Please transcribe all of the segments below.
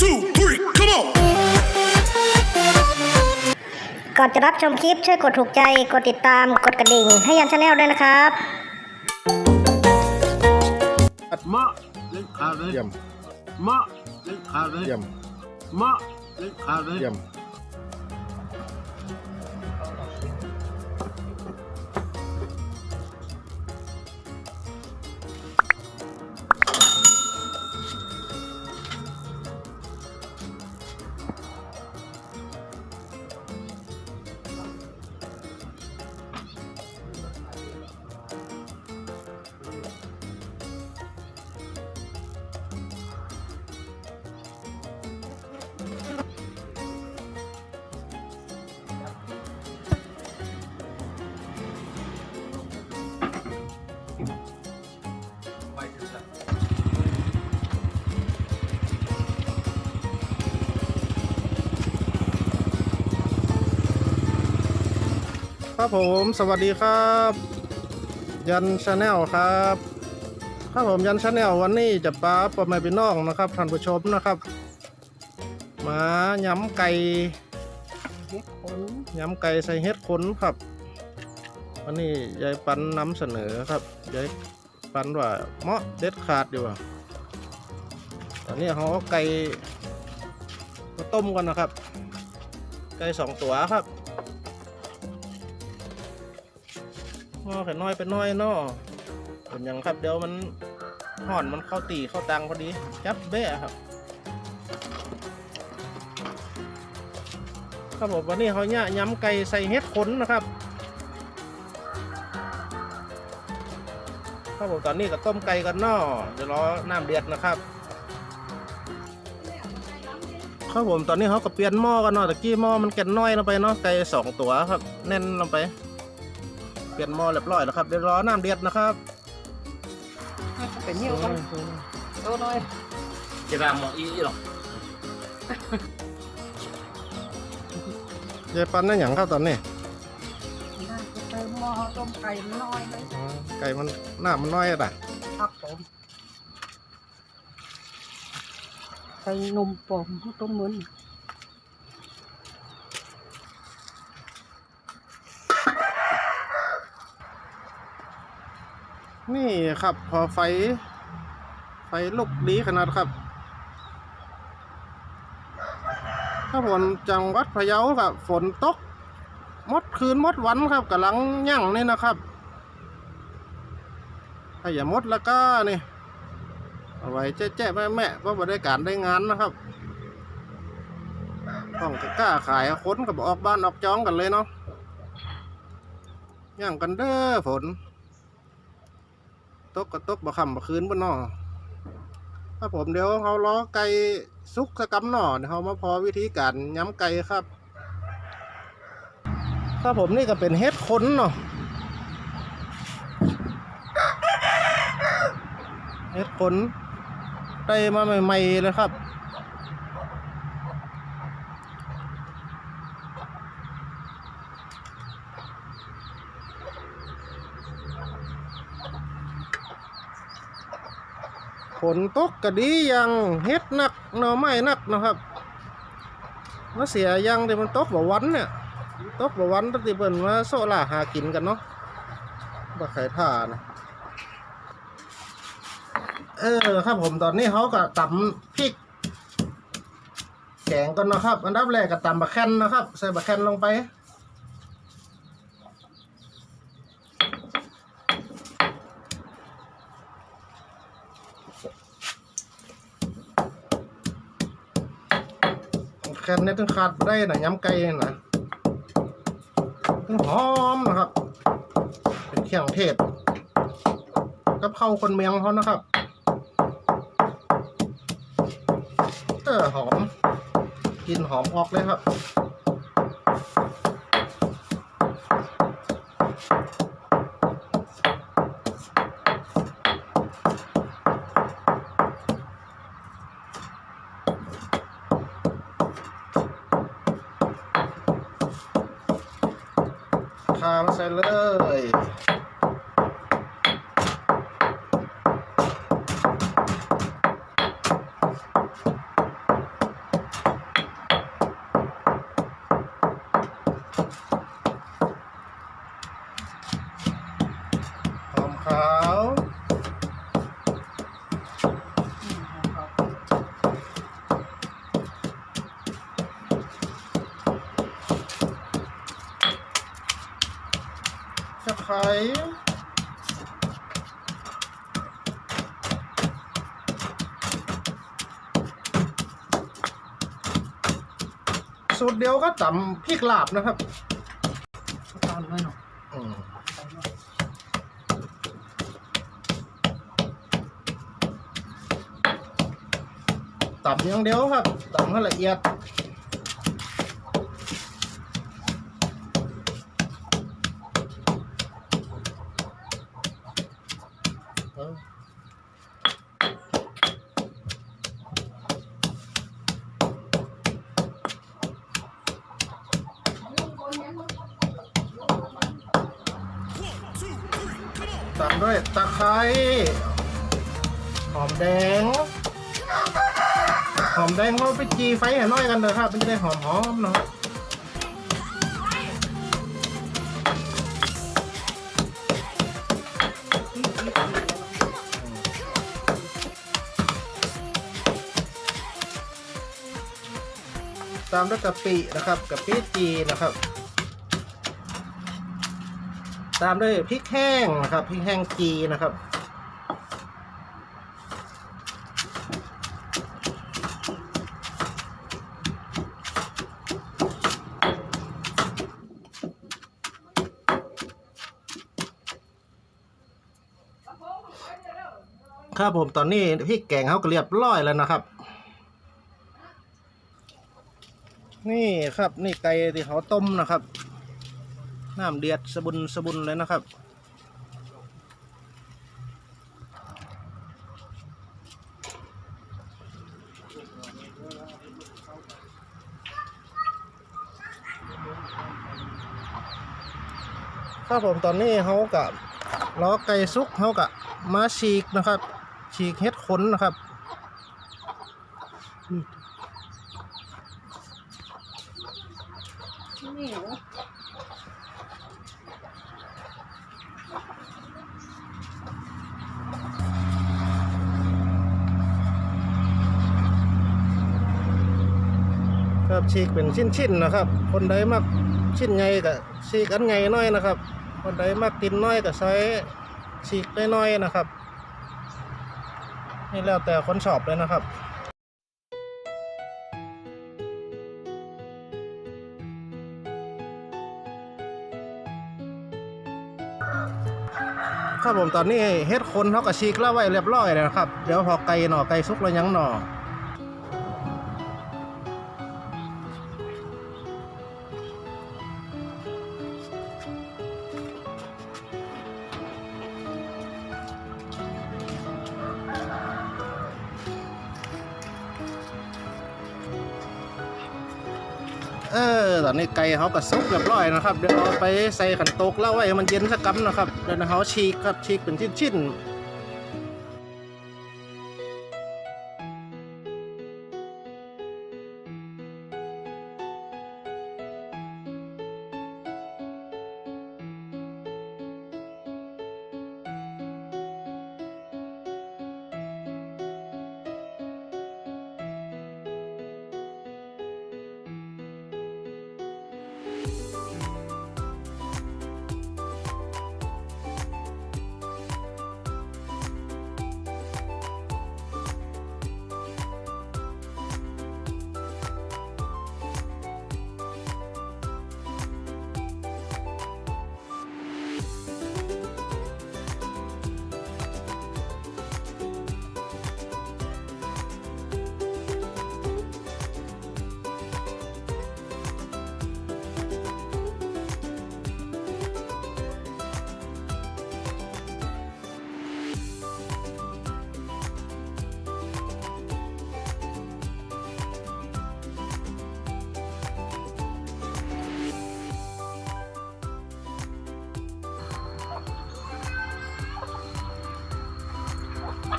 two, three, come on. ก่อนจะรับชมคลิปช่วยกดถูกใจ กดติดตามกดกระดิ่ง ให้ยันชาแนลด้วยนะครับมะเล่นขาดเลยเยี่ยมมะเล่นขาดเลยเยี่ยมมะเล่นขาดเลย ครับผม สวัสดีครับ ยันชาแนลครับครับผมยันชาแนลวันนี้จะปลาปอมาพี่น้องนะครับท่านผู้ชมนะครับมาย้ำไก่ย้ำไก่ใส่เห็ดขนครับวันนี้ยายปันนำเสนอครับยายปันว่าเหมาะเด็ดขาดอยู่ตอนนี้เขาเอาไก่มาต้มกันนะครับ ไก่สองตัวครับ งอแค่น้อยเป็นน้อยนาะเป็นหยังครับเดี๋ยวมันห่อนมันเข้าตีเข้าตังพอดีจับเบ้ครับครับผมวันนี้เขาเนี่ยย้ำไก่ใส่เห็ดขนนะครับครับผมตอนนี้ก็ต้มไก่กันนาะเดี๋ยวรอน้ำเดือดนะครับครับผมตอนนี้เขาก็เปลี่ยนหม้อกันเนาะตะกี้หม้อมันแก่นน้อยลงไปเนาะไก่สองตัวครับแน่นลงไป ปลี่ยนหม้อเรียบร้อยแล้วครับเดี๋ยวรอน้ำเดือดนะครับเป็น nhiều không? Đâu nói. Chị vàng một ý ý rồi ยายปันนั่นอย่างครับตอนนี้ Từ mò tôm cày nó nói đấy. อ๋อไก่มันหน้ามันน้อยอะด่ะ Hấp tôm. Cày nôm bồm tôm mướn. นี่ นี่ครับ พอไฟ ไฟลุกดีขนาดครับถ้าฝนจังหวัดพะเยาครับฝนตกมดคืนมดวันครับกำลังย่างนี่นะครับถ้าอย่ามดแล้วก็นี่เอาไว้แจ๊ะๆแม่ๆเพราะว่าได้การได้งานนะครับต้องกล้าขายค้นกับออกบ้านออกจองกันเลยเนาะย่างกันเด้อฝน ตกก็ตกบ่คำบ่คืนบ่นอถ้าผมเดี๋ยวเขาล้อไก่ซุกสะกำหน่อเดี๋ยวเขามาพอวิธีการย้ำไก่ครับถ้าผมนี่ก็เป็นเฮ็ดขนเนาะเฮ็ดขนได้มาใหม่ๆเลยครับ ฝนตกก็ดียังเฮ็ดนักหน่อไม้นักนะครับมาเสียยังที่มันตกบ่วันเนี่ยตกบ่วันตั้งแต่เปิ่นมาโซล่าหากินกันเนาะบ่ไข่ท่านะเออครับผมตอนนี้เขาก็ตำพริกแกงก่อนนะครับ อันดับแรกก็ตำบะแคนนะครับ ใส่บะแคนลงไป แคนเนี่ยต้องขาดได้นะย้ำไก่นะต้องหอมนะครับ เป็นเครื่องเทศกับข้าคนเมียงเขานะครับเออหอมกลินหอมออกเลยครับ คามาใส่เลย ไคร้สูตรเดียวก็ตำพริกลาบนะครับตอนน้อยหน่อยอืมตำอย่างเดียวครับตำให้ละเอียด ดงเราไปจีไฟให้น้อยกันเลยครับ มันจะได้หอมๆเนาะตามด้วยกะปินะครับกะปิจีนะครับ ตามด้วยพริกแห้งนะครับพริกแห้งจีนะครับ ครับผมตอนนี้พริกแกงเขาก็เรียบร้อยแล้วนะครับ นี่ครับนี่ไก่ที่เขาต้มนะครับน้ำเดือดสะบุนสะบุนเลยนะครับครับผมตอนนี้เขากับล้อไก่ซุกเขากับมาฉีกนะครับ ฉีกเฮ็ดขนนะครับครับฉีกเป็นชิ้นๆนะครับ คนใดมักชิ้นใหญ่ก็ฉีกอันใหญ่น้อยนะครับ คนใดมักกินน้อยก็ใช้ฉีกน้อยๆนะครับ นี่แล้วแต่คนชอบเลยนะครับครับผมตอนนี้เฮ็ดคนเขากระชีกแล้วไว้เรียบร้อยแล้วนะครับ เดี๋ยวพอไก่หน่อไก่ซุกแล้วยังหน่อ เออตอนนี้ไก่เขาก็สุกเรียบร้อยนะครับ เดี๋ยวเอาไปใส่ขันโตกแล้วไว้มันเย็นสักกันะครับเดี๋ยวเขาฉีกครับฉีกเป็นชิ้น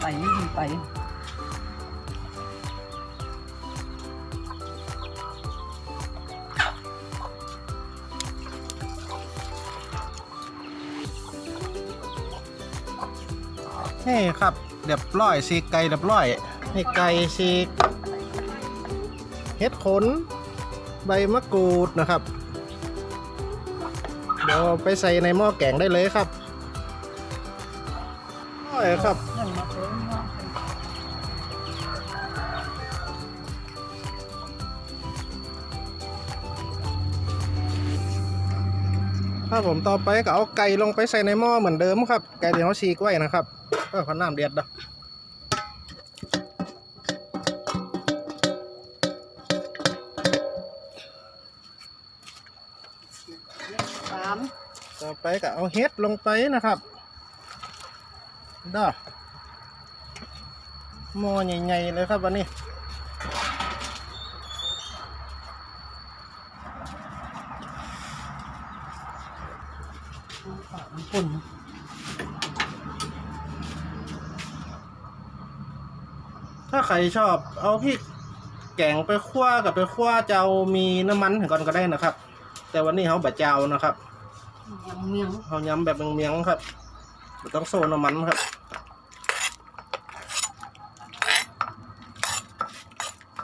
ไปยิ่งไปนี่ครับเรียบร้อยฉีไก่เรียบร้อยนี่ไก่ฉีเฮ็ดขน ใบมะกรูดนะครับ เดี๋ยวไปใส่ในหม้อแกงได้เลยครับโอ้ยครับ ครับผมต่อไปก็เอาไก่ลงไปใส่ในหม้อเหมือนเดิมครับไก่ที่เขาฉีกไว้นะครับก็ขอน้ำเดือดดอกสามต่อไปก็เอาเฮ็ดลงไปนะครับด้อหม้อใหญ่ๆเลยครับวันนี้ สาม ปุ่นถ้าใครชอบเอาพริกแกงไปคั่วกับไปคั่วจะเอามีน้ำมันก่อนก็ได้นะครับ แต่วันนี้เขาบะเจ้านะครับยังเมียงเขาย้ำแบบเมียงๆครับบ่ต้องโซน้ำมันครับ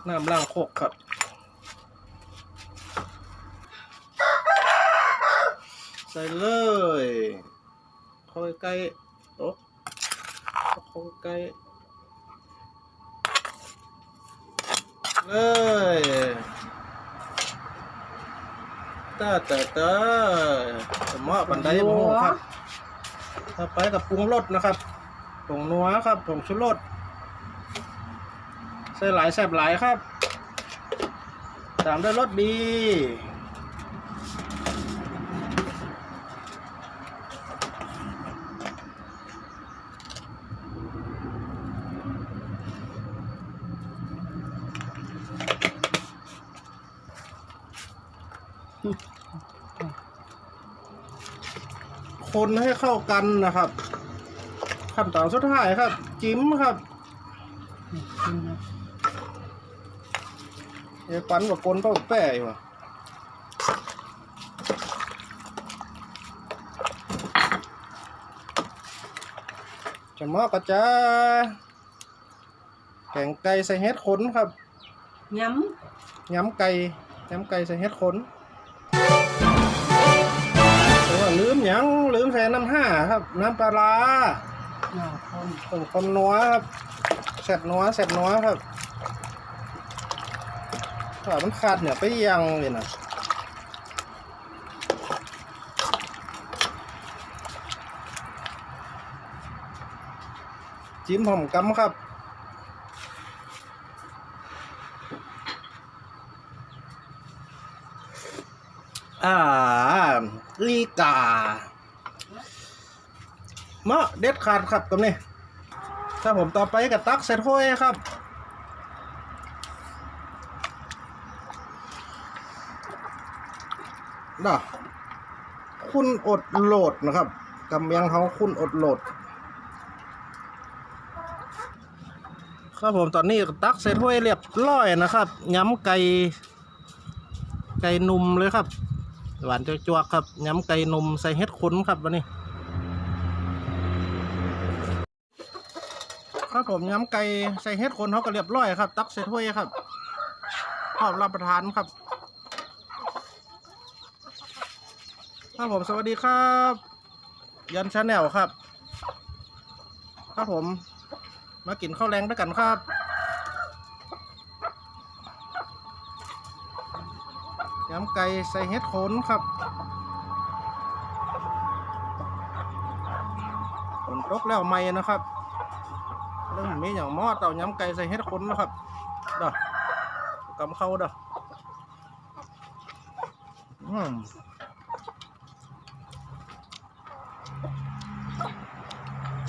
น้ำล้างโคกครับ ส่เลย เข้าใกล้โต๊ะเข้าใกล้เลยตอเตอเตอสมอบันไดหมูครับต่อไปกับปรุงรสนะครับผงนัวครับผงชูรสใส่หลายแซ่บหลายครับ ตามด้วยรสดี คนให้เข้ากันนะครับ ขั้นตอนสุดท้ายครับ จิ้มครับกินนะเอ้ปันกับกลนก็แป้อยู่อะจะมอกระจ้าแกงไก่ใส่เห็ดขนครับย้ย้ำไก่ย้ำไก่ใส่เห็ดขน ลืมหยังลืมใส่น้ำห้าครับ น้ำปลาร้าำหน้นคนนัวครับแสบนัวแสบนัวครับถ้ามันขาดเนี่ยไปยังเลยนะจิ้มหอมกำครับอ่า ลีกาเมาะเด็ดขาดครับกับนี่ถ้าผมต่อไปกับตักเสร็จห้วยครับน่ะคุณอดโหลดนะครับกำเมียงเขาคุณอดโหลด ครับผมตอนนี้ตักเสร็จห้วยเรียบร้อยนะครับย้ำไก่ไก่นุ่มเลยครับ หวานจวกๆครับย้ำไก่นมใส่เห็ดขนครับวันนี้ ครับผมย้ำไก่ใส่เห็ดขนเขาก็เรียบร้อยครับ ตักใส่ถ้วยครับพร้อมรับประทานครับครับผมสวัสดีครับ ยันชาแนลครับ ครับผม มากินข้าวแรงด้วยกันครับ ยำไก่ใส่เห็ดโคนครับฝนตกแล้วไม่นะครับเรื่องมีอย่างหม้อเต่ายำไก่ใส่เห็ดโคนนะครับเด้อกำเข้าเด้ออืม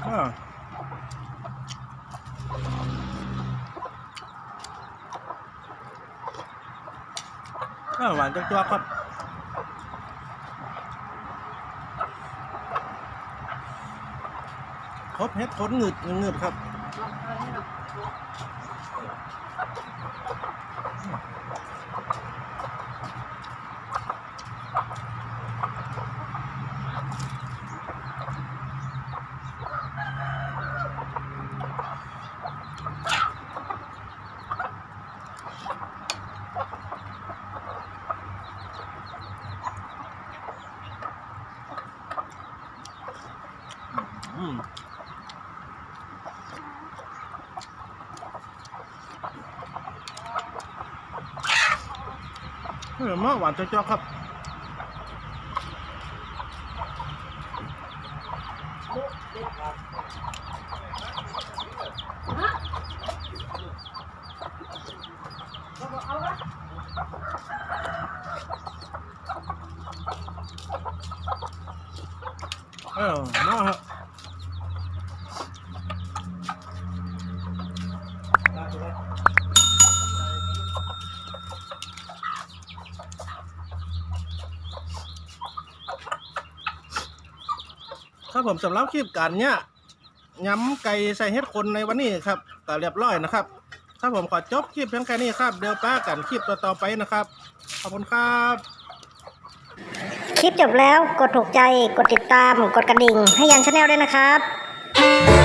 อ่าอ่า หวานจังๆครับครบเฮ็ดขนหงึดหงึดครับ เออเมาะหวานจ๊อๆครับเออมาครับ ผมสำหรับคลิปการเนี่ยย้ำไก่ใส่เฮ็ดคนในวันนี้ครับก็เรียบร้อยนะครับถ้าผมขอจบคลิปเพียงแค่นี้ครับ เดี๋ยวป้ากันคลิปต่อๆไปนะครับ ขอบคุณครับ คลิปจบแล้วกดถูกใจกดติดตาม กดกระดิ่งให้ยังชาแนลด้วยนะครับ